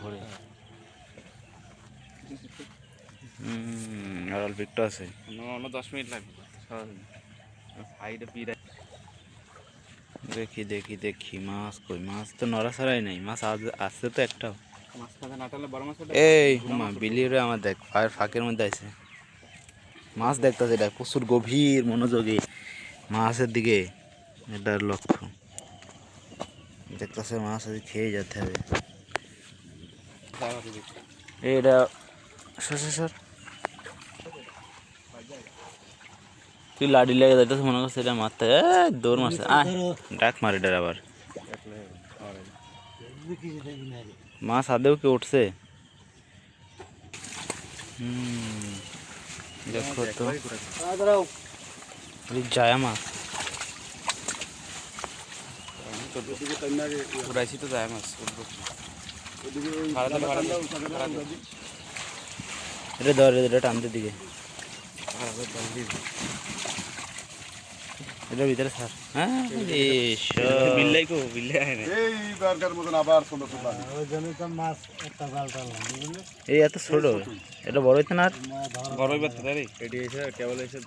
ঘরে। হুম আর অল্প একটু আছে। অন্য দশ মিনিট লাগবে। সাইডে পিড়ে দেখি দেখি দেখি মাছ কই মাছ তো নড়া নড়াছড়াই নাই মাছ আজ আসছে তো একটাও? এই হুমা বিলিরে আমার দেখ পায়ের ফাঁকের মধ্যে আছে মাছ দেখতেছে এটা প্রচুর গভীর মনোযোগী। মাছের দিকে এটার লক্ষ্য। দেখতেছে মাছ আজ খেয়ে যেতে হবে। এটা সর তুই লাডি লেগে যাইতেছে মনে করছে, এটা মারতে। দৌড় মারছে। আয়, ডাক মার এটার আবার। মাছ আদেও কি উঠছে? হুম, দেখো তো। জায়া মাছ। উড়াইছি তো যায় মাছ এটা ধর এটা টানতে দিকে। ভাড়া দিলে ভাড়া দিলে। এটার ভিতরে স্যার হ্যাঁ বিল্লাই কো, বিল্লাই এই বারকার মতন আবার ছোট ছোট ওই জন্যই তো মাছ একটা জাল টানলাম এই এত ছোট এটা বড় হইতে না আর? বড় এবার তো তাই এটি এসে কেবল এসে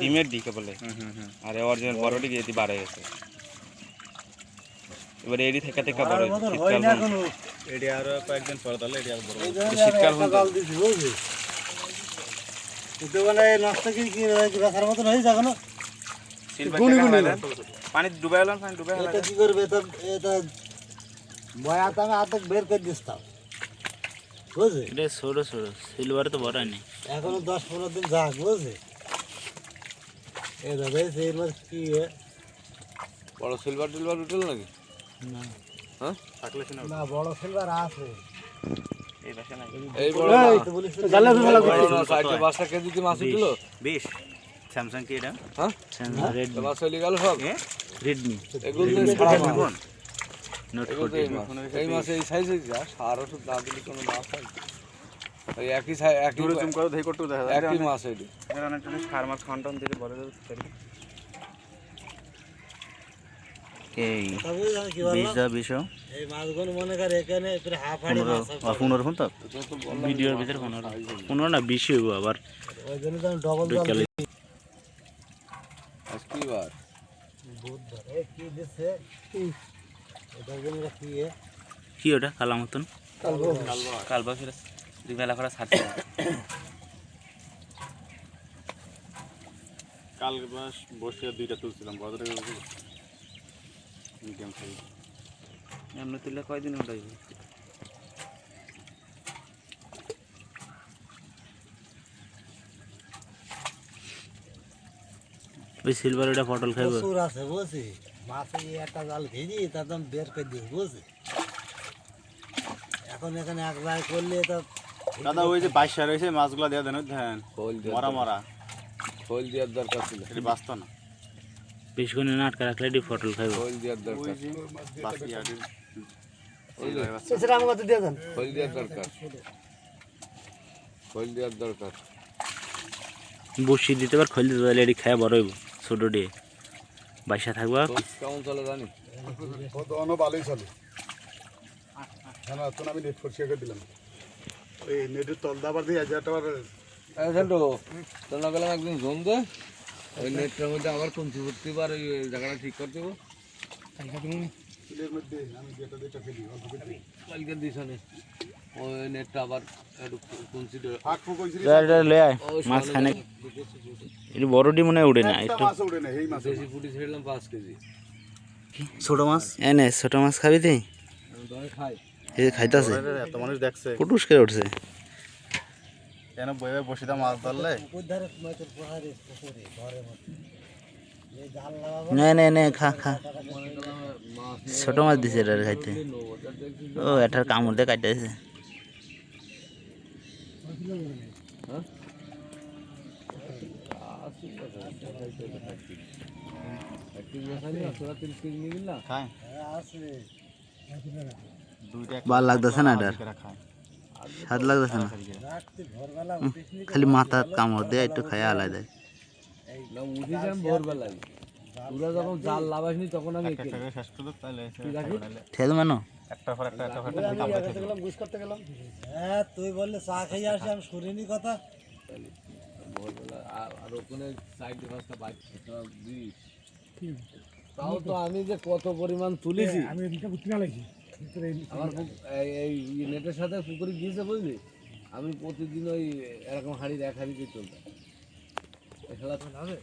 ডিমের ডি কেবল আর অরিজিনাল বড় ডি বাড়ে গেছে। এবার এডি থেকে থেকে বড় শীতকাল হয় এডি আরও কয়েকদিন পরে তাহলে এডি আরও বড় শীতকাল বুঝলি? কিন্তু মানে নষ্ট কি কি রাখার মতন হয়ে যাবে না গুনি গুনি পানি ডুবে এলাম পানি ডুবে এটা হলাইলেন। কি করবে? এটা এটা বয়াতে আমি আতক বের করে দিস্তাম বুঝলি? এটা ছোট ছোট সিলভার তো বড় নেই। এখনও দশ পনেরো দিন যাক বুঝলি? এই দাদা মাছ কি বড় সিলভার টিলভার উঠল নাকি? না হ্যাঁ থাকলে শুনে না বড় সিলভার আছে এই পাশে নাই এই তো বলিস তো জালে ফেলা চারটে পাঁচটা কেজি মাছ উঠল? বিশ। স্যামসাং কি এটা? হ্যাঁ? রেডমি। মাছ চলে গেল সব? রেডমি। এগুলো তো সারা মাছ। নোট এগুলো এই মাছ। এই সাইজে যা সার ওষুধ না দিলে কোনো মাছ হয় ওই একই একই একই মাছ এটি। সার মাছ খান্টন দিলে বড় এই কি বিশ। যা বিশ মনে পনেরো ফোন তো? ভিডিওর ভিতরে পনেরো। পনেরো না বেশি হইব আবার। ওটা? কালা মতন? কালবা ফিরে বেলা করে ছাড়ছে কাল বাস বসে দুইটা তুলছিলাম বাজারে মিডিয়াম সাইজ এমনি তুললে কয়দিন উঠাইব? ওই সিলভার ওটা পটল খাইব। প্রচুর আছে বুঝছি? মাছে এই একটা জাল ভেজি তার দাম বের করে দিস বুঝছি? এখন এখানে এক রায় করলে এটা দাদা ওই যে বাইশ রয়েছে মাছগুলো দেওয়া দেন ধ্যান মরা মরা। খোল দেওয়ার দরকার ছিল। এটি বাঁচত না। বেশ করে নাটকা রাখলে এটি পটল খাইব। দিয়ে বসি দিতে পার খৈল দিতে পারলে এটি খায় বড় হইব ছোট দিয়ে। বাইসা থাকবা কেমন চলে জানি? অন্য ভালোই চলে। তো আমি নেট করে দিলাম। ওই নেটের তল দাবার দিয়ে হাজার গেলাম একদিন জোন দে। ওই নেটটার মধ্যে আবার কুঞ্চি ভর্তি বার ওই জায়গাটা ঠিক করতে দেবো। করে কালকে দিস ওই নেটটা আবার একটু কুঞ্চি দেবে ফাঁক ফুক হয়েছিল লে আয় মাছ খানে বড় ডি মনে হয় উড়ে না একটু মাছ উঠে না এই মাছ দেশি পুটি ছেড়লাম পাঁচ কেজি। ছোট মাছ? এনে ছোট মাছ খাবি তুই? খাই। খাইতাছে। এত দেখছে। কুটুস করে উঠছে। কেন বইয়ে বসে দা মাছ ধরলে? নে নে নে খা খা। ছোট মাছ দিছে এটা খাইতে। ও এটার কামড় দিয়ে কাটতে দিছে। হ্যাঁ ভালো লাগতেছে না এটার? খায় স্বাদ লাগতেছে না। খালি মাথা কামড় দিয়ে একটু খাই আলাদা দেয়। ঠেল মানো? তুই বললে চা খেয়ে আসি আমি শুনিনি কথা ভোরবেলা আর ওখানে বাইক তাও তো আমি যে কত পরিমাণ তুলেছি। আমি আমার এই নেটের সাথে পুকুরে গিয়েছে বুঝলি? আমি প্রতিদিন ওই এরকম হাড়ি এক হাড়ি দিয়ে চলতাম। খেলা তো হবে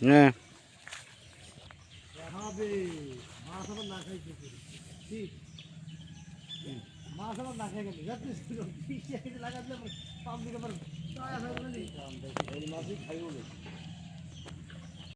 হ্যাঁ। হবে মাছ আবার না খাই ঠিক মাছ আবার না খাই গেল লাগাতে দিকে এই মাছই খাই বলে